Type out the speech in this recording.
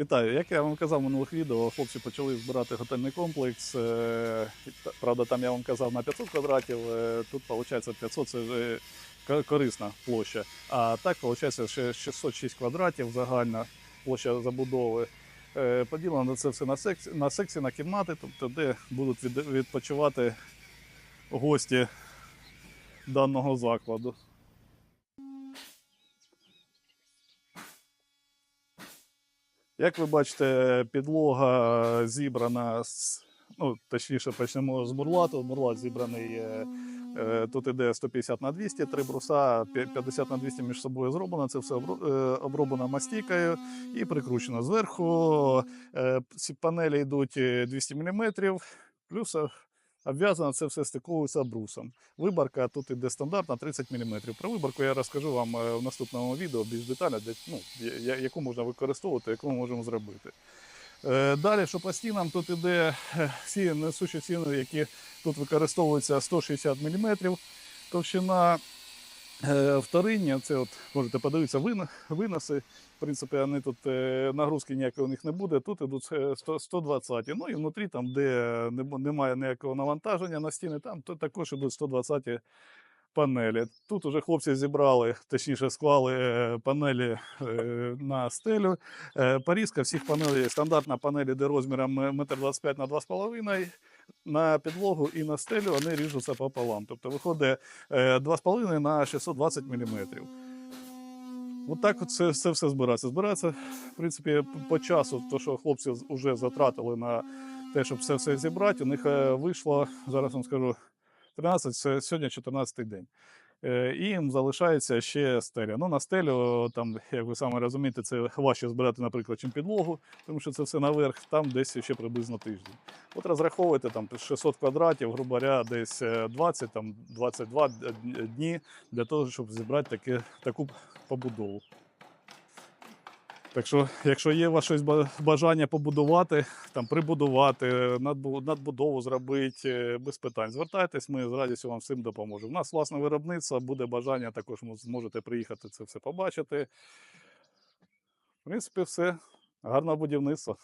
Вітаю. Як я вам казав в минулих відео, хлопці почали збирати готельний комплекс. Е, Правда, там я вам казав на 500 квадратів. е, Тут виходить 500 це корисна площа. А так виходить ще 606 квадратів загальна площа забудови. Е, Поділено це все на секції, на секції, на кімнати, тобто де будуть відпочивати гості даного закладу. Як ви бачите, підлога зібрана з. Ну, точніше, почнемо з бурлату. Бурлат зібраний. е, е, Тут іде 150 на 200, три бруса, 50 на 200 між собою зроблено. Це все е, оброблено мастійкою і прикручено зверху. Ці панелі йдуть е, 200 мм, плюс обв'язано це все стиковується брусом. Виборка тут іде стандартна 30 мм. Про виборку я розкажу вам е, в наступному відео більш детально, де, ну, яку можна використовувати, яку ми можемо зробити. Е, Далі, що по стінам, тут іде е, всі несучі стіни, які тут використовуються 160 мм. Товщина вториння, це от можете подивитися виноси. В принципі, вони тут е, нагрузки ніякої у них не буде. Тут ідуть е, 100 120. Ну і внутрі, там, де немає ніякого навантаження на стіни, там то також ідуть 120 панелі. Тут уже хлопці зібрали, точніше, склали е, панелі е, на стелю. Е, Порізка всіх панелей, стандартна панель іде розміром 1,25 на 2,5 на підлогу і на стелю вони ріжуться пополам. Тобто виходить е, 2,5 на 620 мм. От так це, це все збирається. Збирається, в принципі, по часу, то, що хлопці вже затратили на те, щоб це все зібрати, у них е, вийшло, зараз вам скажу, 13, це сьогодні 14 день. Е, І їм залишається ще стеля. Ну, на стелю, там, як ви самі розумієте, це важче збирати, наприклад, чим підлогу, тому що це все наверх, там десь ще приблизно тиждень. От розраховуйте там 600 квадратів, грубо говоря, десь е, 20, там 22 д- дні для того, щоб зібрати таке, таку побудову. Так що, якщо є у вас щось бажання побудувати, там прибудувати, надбудову зробити, е, без питань, звертайтесь, ми з радістю вам всім допоможемо. У нас власне виробництво, буде бажання, також зможете приїхати це все побачити. В принципі, все. Гарного будівництва.